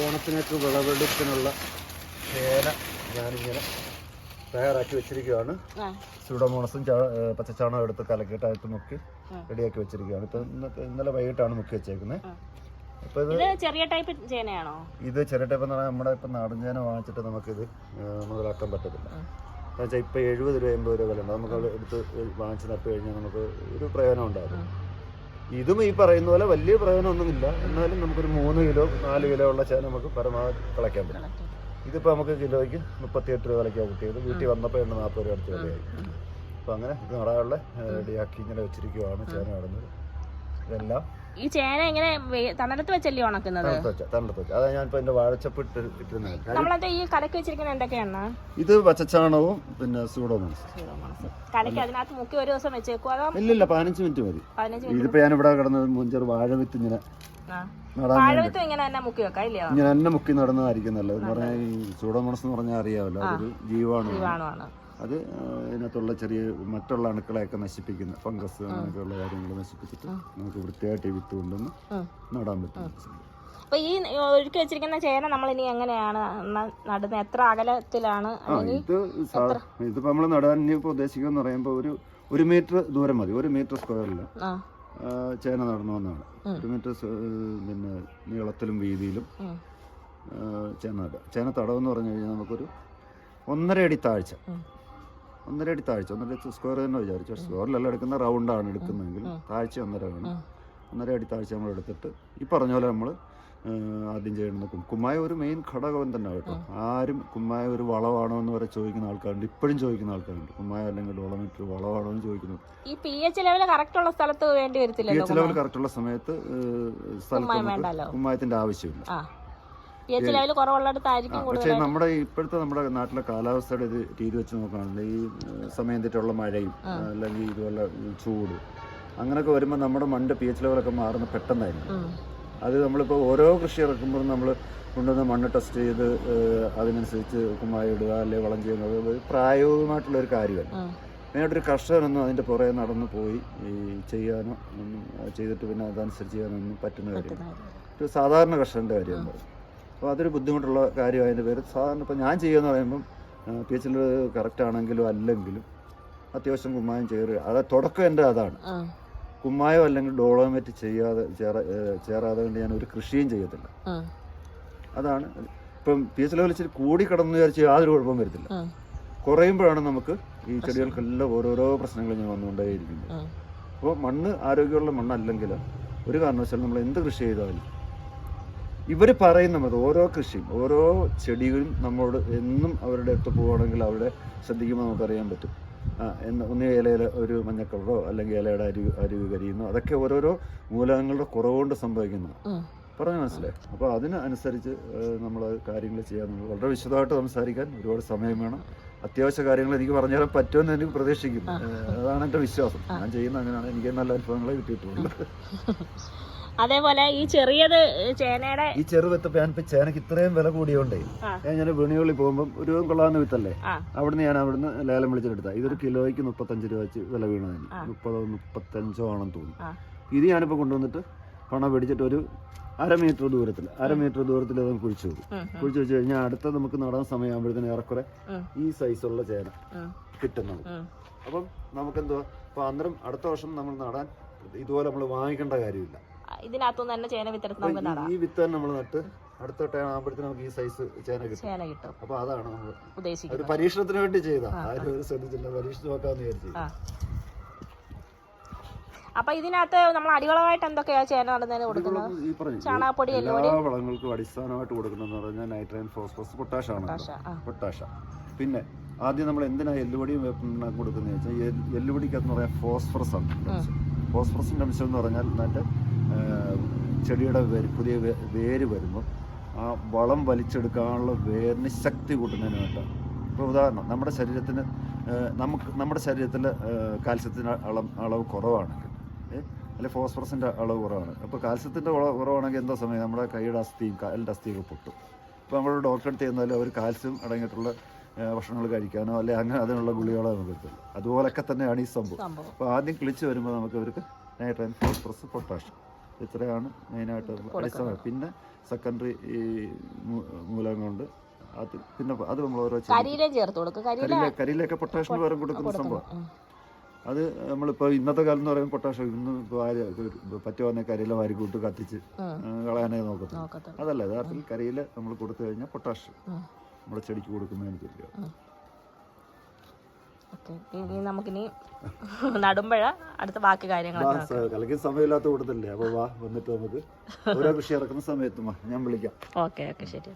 ഓണത്തിനൊക്കെ വിളവെടുപ്പിനുള്ള ചേന ഞാനിങ്ങനെ തയ്യാറാക്കി വെച്ചിരിക്കുകയാണ് ഏഹ് പച്ചച്ചാണകം എടുത്ത് കലക്കിയിട്ട് അകത്ത് മുക്കി റെഡിയാക്കി വെച്ചിരിക്കുകയാണ് ഇപ്പൊ ഇന്നത്തെ ഇന്നലെ വൈകിട്ടാണ് മുക്കി വെച്ചേക്കുന്നത്. ഇത് ചെറിയ ടൈപ്പ് ചേനയാണോ? ഇത് ചിരട്ടപ്പം എന്ന് പറഞ്ഞാൽ നമ്മുടെ ഇപ്പം നാടൻ ചേന വാങ്ങിച്ചിട്ട് നമുക്ക് ഇത് മുതലാക്കാൻ പറ്റത്തില്ല. എന്താ എന്ന് വെച്ചാൽ ഇപ്പൊ എഴുപത് രൂപ എൺപത് രൂപ വില ഉണ്ട് നമുക്ക് എടുത്ത് വാങ്ങിച്ച് നട്ട് കഴിഞ്ഞാൽ നമുക്ക് ഒരു പ്രയോജനം ഉണ്ടാകും ഇതും ഈ പറയുന്ന പോലെ വലിയ പ്രയോജനമൊന്നുമില്ല. എന്നാലും നമുക്കൊരു മൂന്ന് കിലോ നാല് കിലോ ഉള്ള ചേന നമുക്ക് പരമാവധി കളയ്ക്കാൻ പറ്റും. ഇതിപ്പോൾ നമുക്ക് കിലോയ്ക്ക് മുപ്പത്തിയെട്ട് രൂപ വിലയ്ക്കാണ് കിട്ടിയത്. വീട്ടിൽ വന്നപ്പോൾ എണ്ണ നാൽപ്പത് രൂപ അടുത്ത് വിലയായി. അപ്പോൾ അങ്ങനെ ഇത് നടാനുള്ള റെഡിയാക്കി ഇങ്ങനെ വെച്ചിരിക്കുവാണ് ചേന നടുന്നത്. ഇതെല്ലാം ഈ ചേന എങ്ങനെ തണലത്ത് വെച്ചല്ലേ ഉണക്കുന്നത്? തണുത്ത് ഞാൻ എന്റെ വാഴച്ചപ്പ് നമ്മളത് ഈ കലക്ക് വെച്ചിരിക്കുന്ന എന്തൊക്കെയാണ് ഇത് പച്ചച്ചാണകവും പിന്നെ സൂഡോമോണസ്. കലക്ക് അതിനകത്ത് മുക്കി ഒരു ദിവസം വെച്ചേക്കുക അതോ ഇല്ലില്ല പതിനഞ്ച് മിനിറ്റ് മതി. ഇതിപ്പോ ഞാൻ ഇവിടെ കിടന്ന് മുഞ്ചറ് വാഴ വിത്ത് ഇങ്ങനെ ഇങ്ങനെ തന്നെ മുക്കി നടന്നതായിരിക്കും നല്ലത്. പറഞ്ഞാൽ ഈ സൂഡോമോണസ് എന്ന് പറഞ്ഞാൽ അറിയാമല്ലോ അതൊരു ജീവാണു അത് അതിനകത്തുള്ള ഇതിനകത്തുള്ള ചെറിയ മറ്റുള്ള അണുക്കളെയൊക്കെ നശിപ്പിക്കുന്ന ഫംഗസ് അങ്ങനെയൊക്കെയുള്ള കാര്യങ്ങൾ നശിപ്പിച്ചിട്ട് നമുക്ക് വൃത്തിയായിട്ട് ഈ വിത്ത് കൊണ്ടുവന്ന് നടാൻ പറ്റും. അപ്പൊ ഈ ഒരുക്കി വെച്ചിരിക്കുന്ന ചേന നമ്മൾ ഇനി എങ്ങനെയാണ് നടുന്നത്? എത്ര അകലത്തിലാണ് ഇത് ഇതിപ്പോ നമ്മൾ നടാൻ ഇനിയിപ്പോൾ ഉദ്ദേശിക്കുക എന്ന് പറയുമ്പോൾ ഒരു ഒരു മീറ്റർ ദൂരം മതി. ഒരു മീറ്റർ സ്ക്വയറിൽ ചേന നടണമെന്നാണ്. ഒരു മീറ്റർ പിന്നെ നീളത്തിലും വീതിയിലും ചേന നടുക. ചേന തടവെന്ന് പറഞ്ഞു കഴിഞ്ഞാൽ നമുക്കൊരു ഒന്നര അടി താഴ്ച. ഒന്നര അടി താഴ്ച ഒന്നര സ്ക്വയർ തന്നെ വിചാരിച്ചു. സ്ക്വയറിലല്ല എടുക്കുന്ന റൗണ്ടാണ് എടുക്കുന്നതെങ്കിൽ താഴ്ച ഒന്നര വേണം. ഒന്നര അടി താഴ്ച നമ്മൾ എടുത്തിട്ട് ഈ പറഞ്ഞ പോലെ നമ്മൾ ആദ്യം ചെയ്യണമെന്ന് കും- കുമ്മായ ഒരു മെയിൻ ഘടകം തന്നെ കേട്ടോ. ആരും കുമ്മായ ഒരു വളമാണോ എന്ന് വരെ ചോദിക്കുന്ന ആൾക്കാരുണ്ട്. ഇപ്പോഴും ചോദിക്കുന്ന ആൾക്കാരുണ്ട്. കുമ്മായ അല്ലെങ്കിൽ വളമിട്ട് വളമാണോ എന്ന് ചോദിക്കുന്നത് ഈ പി എച്ച് ലെവൽ കറക്റ്റ് ഉള്ള സ്ഥലത്ത് വേണ്ടി പി വരത്തില്ലല്ലോ എച്ച് ലെവൽ കറക്റ്റുള്ള സമയത്ത് സ്ഥലത്ത്. കുമ്മായത്തിന്റെ ആവശ്യമില്ല. പി എച്ച് ലെവൽ കുറവുള്ളിടത്തായിരിക്കും കൂടുതൽ പക്ഷേ നമ്മുടെ ഇപ്പോഴത്തെ നമ്മുടെ നാട്ടിലെ കാലാവസ്ഥയുടെ ഇത് രീതി വെച്ച് നോക്കുകയാണെങ്കിൽ ഈ സമയം തെറ്റുള്ള മഴയും അല്ലെങ്കിൽ ഇതുപോലെ ചൂട് അങ്ങനെയൊക്കെ വരുമ്പോൾ നമ്മുടെ മണ്ണ് പി എച്ച് ലെവലൊക്കെ മാറുന്ന പെട്ടെന്നായിരുന്നു. അത് നമ്മളിപ്പോൾ ഓരോ കൃഷി ഇറക്കുമ്പോഴും നമ്മൾ കൊണ്ടുവന്ന് മണ്ണ് ടെസ്റ്റ് ചെയ്ത് അതിനനുസരിച്ച് കുമ്മായി ഇടുക അല്ലെങ്കിൽ വളം ചെയ്യുന്നത് പ്രായോഗികമായിട്ടുള്ള ഒരു കാര്യമാണ്. മെയിനായിട്ടൊരു കർഷകനൊന്നും അതിന്റെ പുറകെ നടന്നു പോയി ഈ ചെയ്യാനോ ഒന്നും ചെയ്തിട്ട് പിന്നെ അതനുസരിച്ച് ചെയ്യാനൊന്നും പറ്റുന്ന കാര്യമില്ല. ഒരു സാധാരണ കർഷകന്റെ കാര്യമാണ് അപ്പോൾ അതൊരു ബുദ്ധിമുട്ടുള്ള കാര്യമായതിന്റെ പേര്. സാധാരണ ഇപ്പോൾ ഞാൻ ചെയ്യുമെന്ന് പറയുമ്പം പി എച്ചിൽ കറക്റ്റ് ആണെങ്കിലും അല്ലെങ്കിലും അത്യാവശ്യം കുമ്മായം ചേരുക. അത് തുടക്കം എന്റെ അതാണ്. കുമ്മായം അല്ലെങ്കിൽ ഡോളോമെറ്റ് ചെയ്യാതെ ചേരാതെ കൊണ്ട് ഞാൻ ഒരു കൃഷിയും ചെയ്യത്തില്ല. അതാണ്. ഇപ്പം പി എച്ച് ലെവൽ ഇച്ചിരി കൂടി കിടന്നു വിചാരിച്ച് യാതൊരു കുഴപ്പവും വരത്തില്ല. കുറയുമ്പോഴാണ് നമുക്ക് ഈ ചെടികൾക്കെല്ലാം ഓരോരോ പ്രശ്നങ്ങൾ ഞാൻ വന്നുകൊണ്ടേയിരിക്കുന്നത്. അപ്പോൾ മണ്ണ് ആരോഗ്യമുള്ള മണ്ണല്ലെങ്കിൽ ഒരു കാരണവശാലും നമ്മൾ എന്ത് കൃഷി ചെയ്താലും ഇവർ പറയുന്നത് മതി ഓരോ കൃഷിയും ഓരോ ചെടികളും നമ്മളോട് എന്നും അവരുടെ അടുത്ത് പോവുകയാണെങ്കിൽ അവിടെ ശ്രദ്ധിക്കുമ്പോൾ നമുക്കറിയാൻ പറ്റും. എന്ന് ഒന്ന് ഇലയിലെ ഒരു മഞ്ഞക്കളറോ അല്ലെങ്കിൽ ഇലയുടെ അരി അരിവ് കരിയുന്നോ അതൊക്കെ ഓരോരോ മൂലകങ്ങളുടെ കുറവുകൊണ്ട് സംഭവിക്കുന്നു പറഞ്ഞ മനസ്സിലായി? അപ്പോൾ അതിനനുസരിച്ച് നമ്മൾ കാര്യങ്ങൾ ചെയ്യാൻ വളരെ വിശദമായിട്ട് സംസാരിക്കാൻ ഒരുപാട് സമയം വേണം. അത്യാവശ്യ കാര്യങ്ങൾ എനിക്ക് പറഞ്ഞു തരാൻ പറ്റുമെന്ന് എനിക്ക് പ്രതീക്ഷിക്കുന്നു. അതാണ് എന്റെ വിശ്വാസം. ഞാൻ ചെയ്യുന്ന അങ്ങനെയാണ്. എനിക്ക് നല്ല അനുഭവങ്ങളെ കിട്ടിയിട്ടുള്ളൂ. അതേപോലെ ഈ ചെറിയത് ചേനയുടെ ഈ ചെറു ചെറുവിത്തപ്പം ഞാനിപ്പോൾ ചേനക്ക് ഇത്രയും വില കൂടിയോണ്ടേ ഞാൻ വിണികളിൽ പോകുമ്പോൾ ഒരു രൂപ കൊള്ളാവുന്ന വിത്തല്ലേ അവിടുന്ന് ഞാൻ അവിടുന്ന് ലേലം വിളിച്ചെടുത്ത ഇതൊരു കിലോയ്ക്ക് മുപ്പത്തഞ്ച് രൂപ വെച്ച് വില വീണതിന്. മുപ്പതോ മുപ്പത്തഞ്ചോ ആണെന്ന് തോന്നുന്നു ഇത് ഞാനിപ്പോ കൊണ്ടുവന്നിട്ട് പണം പിടിച്ചിട്ട് ഒരു അര മീറ്റർ ദൂരത്തിൽ അര മീറ്റർ ദൂരത്തിൽ അത് കുഴിച്ചു പോകും. ഉം. വെച്ച് കഴിഞ്ഞാൽ അടുത്ത നമുക്ക് നടാൻ സമയമാകുമ്പോഴത്തേന് ഏറെക്കുറെ. ഈ സൈസുള്ള ചേന. കിട്ടും നമുക്ക്. അപ്പം നമുക്കെന്തുവാ അപ്പൊ അന്നേരം അടുത്ത വർഷം നമ്മൾ നടാൻ ഇതുപോലെ നമ്മൾ വാങ്ങിക്കേണ്ട കാര്യമില്ല ഇതിനകത്തുനിന്ന് തന്നെ ചേന വിത്തെടുത്ത് നമുക്ക് നടാം. ഈ വിത്ത് തന്നെ നമ്മൾ നട്ട് അടുത്ത ടൈം ആകുമ്പോഴത്തേന് നമുക്ക് ഈ സൈസ് ചേന കിട്ടും. ചേന കിട്ടും. അപ്പൊ അതാണ് നമ്മൾ ഒരു ഉദ്ദേശിക്കുന്നത് പരീക്ഷണത്തിന് വേണ്ടി ചെയ്താ. ആരും ഒരു ശ്രദ്ധിച്ചില്ല. പരീക്ഷിച്ച് നോക്കാന്ന് വിചാരിച്ചു ആ. അപ്പൊ ഇതിനകത്ത് നമ്മൾ അടിവളമായിട്ട് എന്തൊക്കെയാ ചേന നടുന്നതിന് കൊടുക്കുന്നത്? ചാണകപ്പൊടി എല്ലാ വളങ്ങൾക്കും അടിസ്ഥാനമായിട്ട് കൊടുക്കുന്നതെന്ന് പറഞ്ഞാൽ നൈട്രജൻ ഫോസ്ഫറസ് പൊട്ടാഷ് ആണ് പൊട്ടാഷ പിന്നെ ആദ്യം നമ്മൾ എന്തിനാ എല്ലുപൊടിയും കൊടുക്കുന്നത് വെച്ചാൽ എല്ലുപൊടിക്കകത്ത് പറയാൻ ഫോസ്ഫറസ് ആണ്. ഫോസ്ഫറസിന്റെ അംശം എന്ന് പറഞ്ഞാൽ നല്ല ചെടിയുടെ വേര് പുതിയ വേര് വരുമ്പോൾ ആ വളം വലിച്ചെടുക്കാനുള്ള വേരിന് ശക്തി കൂട്ടുന്നതിന് വേണ്ട ഇപ്പോൾ ഉദാഹരണം നമ്മുടെ ശരീരത്തിന് നമുക്ക് നമ്മുടെ ശരീരത്തിൽ കാൽസ്യത്തിന്റെ അളവ് അളവ് കുറവാണെങ്കിൽ അല്ലെ ഫോസ്ഫറസിന്റെ അളവ് കുറവാണ് അപ്പോൾ കാൽസ്യത്തിന്റെ കുറവാണെങ്കിൽ എന്താ സമയം? നമ്മുടെ കൈയുടെ അസ്ഥിയും കാലിന്റെ അസ്ഥിയൊക്കെ പൊട്ടും. ഇപ്പോൾ നമ്മൾ ഡോക്ടറെ അടുത്ത് ചെന്നാലും അവർ കാൽസ്യം അടങ്ങിയിട്ടുള്ള ഭക്ഷണങ്ങൾ കഴിക്കാനോ അല്ലെ അങ്ങനെ അതിനുള്ള ഗുളികളോ നമുക്ക് കിട്ടുള്ളൂ അതുപോലൊക്കെ തന്നെയാണ് ഈ സംഭവം. അപ്പോൾ ആദ്യം കിളിച്ച് വരുമ്പോൾ നമുക്ക് അവർക്ക് നൈട്രജൻ ഫോസ്ഫറസ് പൊട്ടാഷ് ഇത്രയാണ് മെയിനായിട്ട് അടിസ്ഥാനം. പിന്നെ സെക്കൻഡറി ഈ മൂലങ്ങളുണ്ട് മൂലകങ്ങളുണ്ട്. അത് പിന്നെ അത് നമ്മൾ ഓരോ കരിയിലൊക്കെ പൊട്ടാഷിന് പകരം കൊടുക്കുന്ന സംഭവം. അത് നമ്മളിപ്പോൾ ഇന്നത്തെ കാലം എന്ന് പറയുമ്പോൾ പൊട്ടാഷ് ഇന്ന് പറ്റുവാന്നെ കരിയില വാരി കൂട്ട് കത്തിച്ച് കളയാനേ നോക്കത്തുള്ളൂ. അതല്ല യഥാർത്ഥത്തിൽ കരിയില നമ്മൾ കൊടുത്തു കഴിഞ്ഞാൽ പൊട്ടാഷ് ഉം. നമ്മുടെ ചെടിക്ക് കൊടുക്കുന്നതിന് തുല്യം ഓക്കെ ഇനി നമുക്കിനി നടുമ്പഴ അടുത്ത ബാക്കി കാര്യങ്ങളൊക്കെ സമയമില്ലാത്ത കൂട്ടത്തില്ലേ? വാ വന്നിട്ട് നമുക്ക് ഓരോ കൃഷി ഇറക്കുന്ന സമയത്ത് ഞാൻ വിളിക്കാം. ഓക്കെ ഓക്കെ ശരി.